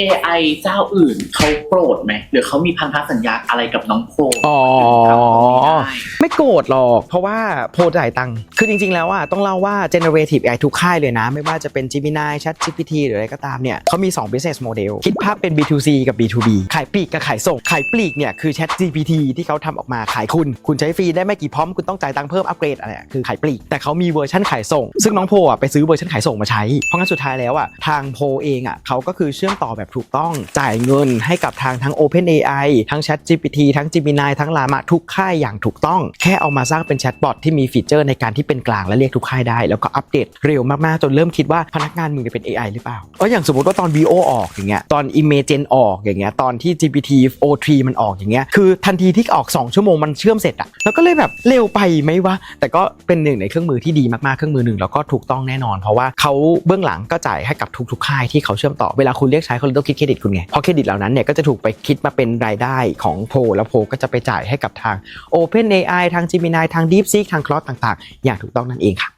AI เจ้าอื่นเขาโกรธไหมหรือเขามีพันธสัญญาอะไรกับน้องโพอ๋อถึงทำตรงนี้ได้ไม่โกรธหรอก เพราะว่าโพลจ่ายตังค์คือจริง ๆ แล้วอะต้องเล่าว่า generative AI ทุกค่ายเลยนะ ไม่ว่าจะเป็น Gemini Chat GPT หรืออะไรก็ตามเนี่ยเขามี 2 business model คิดภาพเป็น B2C กับ B2B ขายปลีกกับขายส่ง ขายปลีกเนี่ยคือ Chat GPT ที่เขาทำออกมาขายคุณ คุณใช้ฟรีได้ไม่กี่พร้อมคุณต้องจ่ายตังค์เพิ่มอัปเกรดอะไรอะคือขายปลีกแต่เขามีเวอร์ชันขายส่ง ซึ่งน้องโพอะไปซื้อเวอร์ชันขายส่งมาใช้เพราะงั้นสุดท้ายแล้วอะทางโพเองอะเขาก็คือเชื่อมต่อแบบถูกต้องจ่ายเงินให้กับทางทั้ง Open AI ทั้ง Chat GPT ทั้ง Gemini ทั้ง Llama ทุกค่ายอย่างถูกต้อง แค่เอามาสร้างเป็นแชทบอทที่มีฟีเจอร์ในการที่เป็นกลางและเรียกทุกค่ายได้ แล้วก็อัปเดตเร็วมากๆ จนเริ่มคิดว่าพนักงานมึงจะเป็น AI หรือเปล่าเอออย่างสมมติว่าตอน VO ออกอย่างเงี้ยตอน Imagen ออกอย่างเงี้ยตอนที่ GPT O3 มันออกอย่างเงี้ยคือทันทีที่ออก 2 ชั่วโมงมันเชื่อมเสร็จอะแล้วก็เลยแบบเร็วไปไหมวะแต่ก็เป็นหนึ่งในเครื่องมือที่ดีมากๆเครื่องมือหนึ่งแล้วก็ถูกต้องแน่นอน เพราะว่าเขาเบื้องหลังก็จ่ายให้กับทุกๆค่ายที่เขาเชื่อมต่อเวลาคุณเรียกใช้เขาเลยต้องคิดเครดิตคุณไง เพราะเครดิตเหล่านั้นเนี่ยก็จะถูกไปคิดมาเป็นรายได้ของโพลแล้วโพก็จะไปจ่ายให้กับทาง Open AI ทาง Gemini ทาง DeepSeek ทาง Claude ต่างๆ อย่างถูกต้องนั่นเองค่ะ